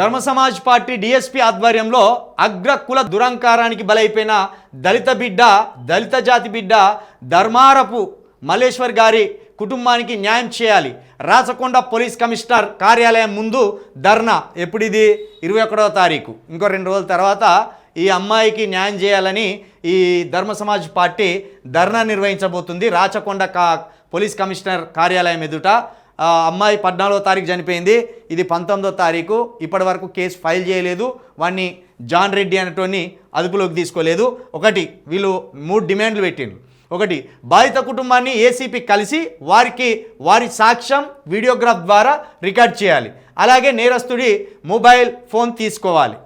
ధర్మ Samaj party DSP ఆధ్వర్యంలో అగ్ర కుల దురంకారానికి బలైపోయిన దళిత బిడ్డ దళిత జాతి బిడ్డ ధర్మారపు మల్లేశ్వర్ గారి కుటుంబానికి న్యాయం చేయాలి. రాచకొండ పోలీస్ కమిషనర్ కార్యాలయం ముందు ధర్నా. ఎప్పుడు ఇది ఇరవై ఒకటవ తారీఖు. ఇంకో రెండు రోజుల తర్వాత ఈ అమ్మాయికి న్యాయం చేయాలని ఈ ధర్మ సమాజ్ పార్టీ ధర్నా నిర్వహించబోతుంది. రాచకొండ కా పోలీస్ కమిషనర్ కార్యాలయం ఎదుట అమ్మాయి పద్నాలుగో తారీఖు చనిపోయింది. ఇది పంతొమ్మిదో తారీఖు. ఇప్పటి వరకు కేసు ఫైల్ చేయలేదు. వాడిని జాన్ రెడ్డి అనేటోని అదుపులోకి తీసుకోలేదు. ఒకటి వీళ్ళు మూడు డిమాండ్లు పెట్టిండ్రు. ఒకటి బాధిత కుటుంబాన్ని ఏసీపీ కలిసి వారికి వారి సాక్ష్యం వీడియోగ్రాఫ్ ద్వారా రికార్డ్ చేయాలి. అలాగే నేరస్తుడి మొబైల్ ఫోన్ తీసుకోవాలి.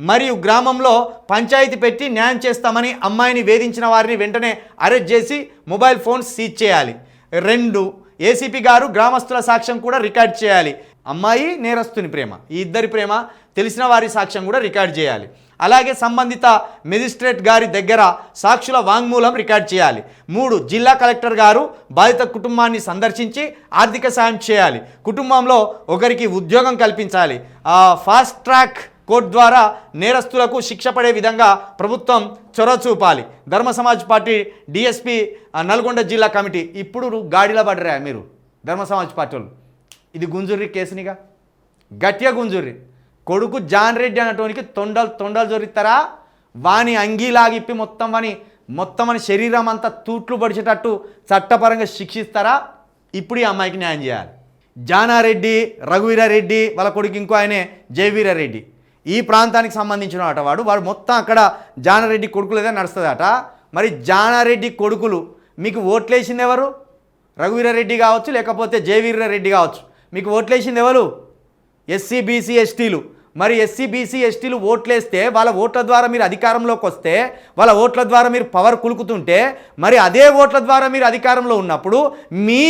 మరియు గ్రామంలో పంచాయతీ పెట్టి న్యాయం చేస్తామని అమ్మాయిని వేధించిన వారిని వెంటనే అరెస్ట్ చేసి మొబైల్ ఫోన్స్ సీజ్ చేయాలి. రెండు ఏసీపీ గారు గ్రామస్తుల సాక్ష్యం కూడా రికార్డ్ చేయాలి. అమ్మాయి నేరస్తుని ప్రేమ. ఈ ఇద్దరి ప్రేమ తెలిసిన వారి సాక్ష్యం కూడా రికార్డ్ చేయాలి. అలాగే సంబంధిత మెజిస్ట్రేట్ గారి దగ్గర సాక్షుల వాంగ్మూలం రికార్డ్ చేయాలి. మూడు జిల్లా కలెక్టర్ గారు బాధిత కుటుంబాన్ని సందర్శించి ఆర్థిక సాయం చేయాలి. కుటుంబంలో ఒకరికి ఉద్యోగం కల్పించాలి. ఫాస్ట్ ట్రాక్ కోర్టు ద్వారా నేరస్తులకు శిక్ష పడే విధంగా ప్రభుత్వం చొరవ చూపాలి. ధర్మ సమాజ్ పార్టీ డిఎస్పి నల్గొండ జిల్లా కమిటీ ఇప్పుడు గాడిలో పడరా మీరు? ధర్మ సమాజ్ పార్టీ వాళ్ళు. ఇది గుంజుర్రి కేసునిగా? గట్టిగా గుంజుర్రి. కొడుకు జాన్ రెడ్డి అనేటోనికి తొండలు తొండలు జొరిస్తారా? వాని అంగీలాగిప్పి మొత్తం వాని మొత్తం అని శరీరం అంతా తూట్లు పడిచేటట్టు చట్టపరంగా శిక్షిస్తారా? ఇప్పుడు ఈ అమ్మాయికి న్యాయం చేయాలి. జానారెడ్డి రఘువీరారెడ్డి వాళ్ళ కొడుకు ఇంకో ఆయనే జయవీరారెడ్డి. ఈ ప్రాంతానికి సంబంధించిన అట వాడు. వాడు మొత్తం అక్కడ జానారెడ్డి కొడుకులేదే నడుస్తుందట. మరి జానారెడ్డి కొడుకులు మీకు ఓట్లేసింది ఎవరు? రఘువీరారెడ్డి కావచ్చు లేకపోతే జయవీరారెడ్డి కావచ్చు. మీకు ఓట్లేసింది ఎవరు? ఎస్సీ బీసీ ఎస్టీలు. మరి ఎస్సీ బీసీ ఎస్టీలు ఓట్లేస్తే వాళ్ళ ఓట్ల ద్వారా మీరు అధికారంలోకి వస్తే వాళ్ళ ఓట్ల ద్వారా మీరు పవర్ కులుకుతుంటే మరి అదే ఓట్ల ద్వారా మీరు అధికారంలో ఉన్నప్పుడు మీ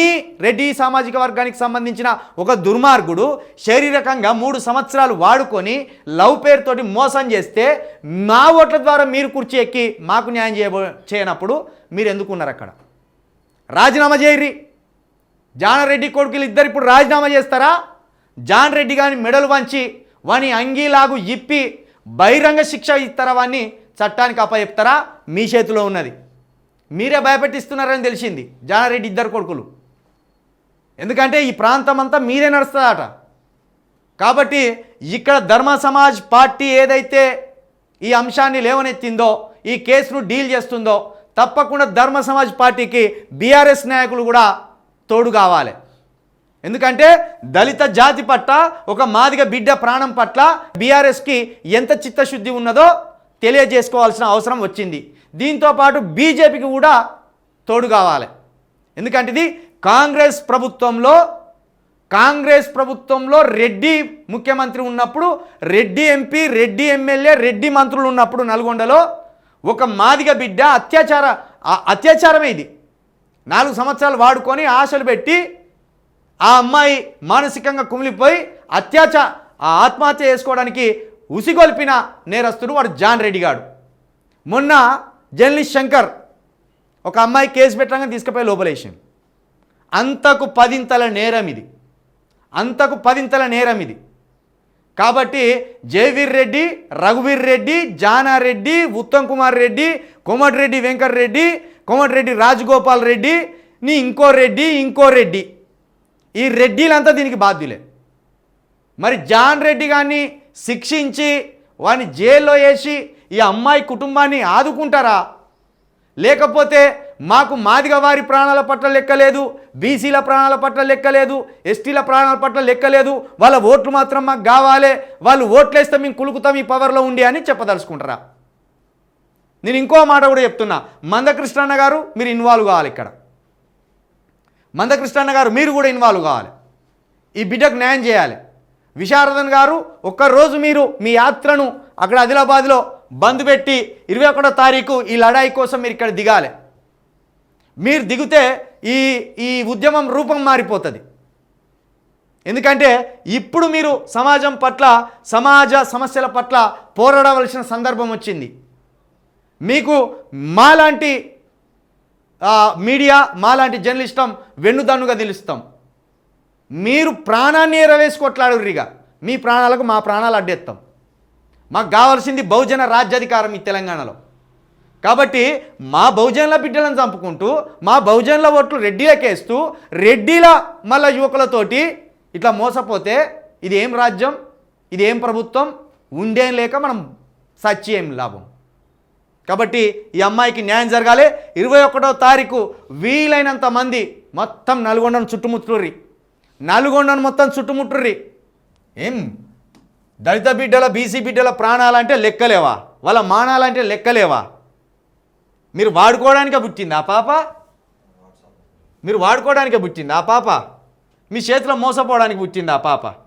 రెడ్డి సామాజిక వర్గానికి సంబంధించిన ఒక దుర్మార్గుడు శారీరకంగా మూడు సంవత్సరాలు వాడుకొని లవ్ పేరుతోటి మోసం చేస్తే మా ఓట్ల ద్వారా మీరు కుర్చీ ఎక్కి మాకు న్యాయం చేయబో చేయనప్పుడు మీరు ఎందుకున్నారు అక్కడ? రాజీనామా చేయరి జానారెడ్డి కొడుకులు ఇద్దరు ఇప్పుడు రాజీనామా చేస్తారా? జాన్ రెడ్డి గాని మెడలు వంచి వాని అంగీలాగు ఇప్పి బహిరంగ శిక్ష ఇస్తారా వాన్ని? చట్టానికి అప్పచెప్తారా? మీ చేతిలో ఉన్నది. మీరే భయపెట్టిస్తున్నారని తెలిసింది. జానారెడ్డి ఇద్దరు కొడుకులు. ఎందుకంటే ఈ ప్రాంతం అంతా మీరే నడుస్తుందట. కాబట్టి ఇక్కడ ధర్మ సమాజ్ పార్టీ ఏదైతే ఈ అంశాన్ని లేవనెత్తిందో ఈ కేసును డీల్ చేస్తుందో తప్పకుండా ధర్మ సమాజ్ పార్టీకి బీఆర్ఎస్ నాయకులు కూడా తోడు కావాలి. ఎందుకంటే దళిత జాతి పట్ల ఒక మాదిగ బిడ్డ ప్రాణం పట్ల బీఆర్ఎస్కి ఎంత చిత్తశుద్ధి ఉన్నదో తెలియజేసుకోవాల్సిన అవసరం వచ్చింది. దీంతో పాటు బీజేపీకి కూడా తోడు కావాలి. ఎందుకంటే ఇది కాంగ్రెస్ ప్రభుత్వంలో కాంగ్రెస్ ప్రభుత్వంలో రెడ్డి ముఖ్యమంత్రి ఉన్నప్పుడు రెడ్డి ఎంపీ రెడ్డి ఎమ్మెల్యే రెడ్డి మంత్రులు ఉన్నప్పుడు నల్గొండలో ఒక మాదిగ బిడ్డ అత్యాచార అత్యాచారమే ఇది. నాలుగు సంవత్సరాలు వాడుకొని ఆశలు పెట్టి ఆ అమ్మాయి మానసికంగా కుమిలిపోయి అత్యాచ ఆ ఆత్మహత్య చేసుకోవడానికి ఉసిగొల్పిన నేరస్తుడు వాడు జాన్ రెడ్డి గాడు మొన్న జర్నలిస్ట్ శంకర్ ఒక అమ్మాయి కేసు పెట్టగానే తీసుకుపోయి లోపలేసింది అంతకు పదింతల నేరం ఇది. అంతకు పదింతల నేరం ఇది. కాబట్టి జయవీర్ రెడ్డి రఘువీర్ రెడ్డి జానారెడ్డి ఉత్తమ్ కుమార్ రెడ్డి కోమటిరెడ్డి వెంకటరెడ్డి కోమటిరెడ్డి రాజగోపాల్ రెడ్డి నీ ఇంకో రెడ్డి ఇంకో రెడ్డి ఈ రెడ్డిలంతా దీనికి బాధ్యులే. మరి జాన్ రెడ్డి గారిని శిక్షించి వాని జైల్లో వేసి ఈ అమ్మాయి కుటుంబాన్ని ఆదుకుంటారా? లేకపోతే మాకు మాదిగ వారి ప్రాణాల పట్ల లెక్కలేదు బీసీల ప్రాణాల పట్ల లెక్కలేదు ఎస్టీల ప్రాణాల పట్ల లెక్కలేదు వాళ్ళ ఓట్లు మాత్రం మాకు కావాలి వాళ్ళు ఓట్లేస్తే మేము కులుకుతాం ఈ పవర్లో ఉండి అని చెప్పదలుచుకుంటారా? నేను ఇంకో మాట కూడా చెప్తున్నా. మందకృష్ణన్న గారు మీరు ఇన్వాల్వ్ కావాలి ఇక్కడ. మందకృష్ణన్న గారు మీరు కూడా ఇన్వాల్వ్ కావాలి. ఈ బిడ్డకు న్యాయం చేయాలి. విశారదన్ గారు ఒక్కరోజు మీరు మీ యాత్రను అక్కడ ఆదిలాబాద్లో బంద్ పెట్టి ఇరవై ఒకటో తారీఖు ఈ లడాయి కోసం మీరు ఇక్కడ దిగాలి. మీరు దిగితే ఈ ఈ ఉద్యమం రూపం మారిపోతుంది. ఎందుకంటే ఇప్పుడు మీరు సమాజం పట్ల సమాజ సమస్యల పట్ల పోరాడవలసిన సందర్భం వచ్చింది. మీకు మాలాంటి మీడియా మాలాంటి జర్నలిస్టం వెన్నుదన్నుగా నిలుస్తాం. మీరు ప్రాణాన్ని ఎరవేసి కొట్లాడుర్రిగా మీ ప్రాణాలకు మా ప్రాణాలు అడ్డేస్తాం మాకు కావాల్సింది బహుజన రాజ్యాధికారం ఈ తెలంగాణలో. కాబట్టి మా బహుజనుల బిడ్డలను చంపుకుంటూ మా బహుజనుల ఓట్లు రెడ్డిలకేస్తూ రెడ్డిల మళ్ళా యువకులతోటి ఇట్లా మోసపోతే ఇది ఏం రాజ్యం? ఇది ఏం ప్రభుత్వం? ఉండేం లేక మనం సచ్చి ఏం లాభం. కాబట్టి ఈ అమ్మాయికి న్యాయం జరగాలి. ఇరవై ఒకటో తారీఖు వీలైనంత మంది మొత్తం నల్గొండను చుట్టుముట్టుర్రి. నల్గొండను మొత్తం చుట్టుముట్టుర్రి. ఏం? దళిత బిడ్డల బీసీ బిడ్డల ప్రాణాలంటే లెక్కలేవా? వాళ్ళ మానాలంటే లెక్కలేవా? మీరు వాడుకోవడానికే పుట్టింది ఆ పాప? మీరు వాడుకోవడానికే పుట్టింది ఆ పాప? మీ చేతిలో మోసపోవడానికి పుట్టింది ఆ పాప?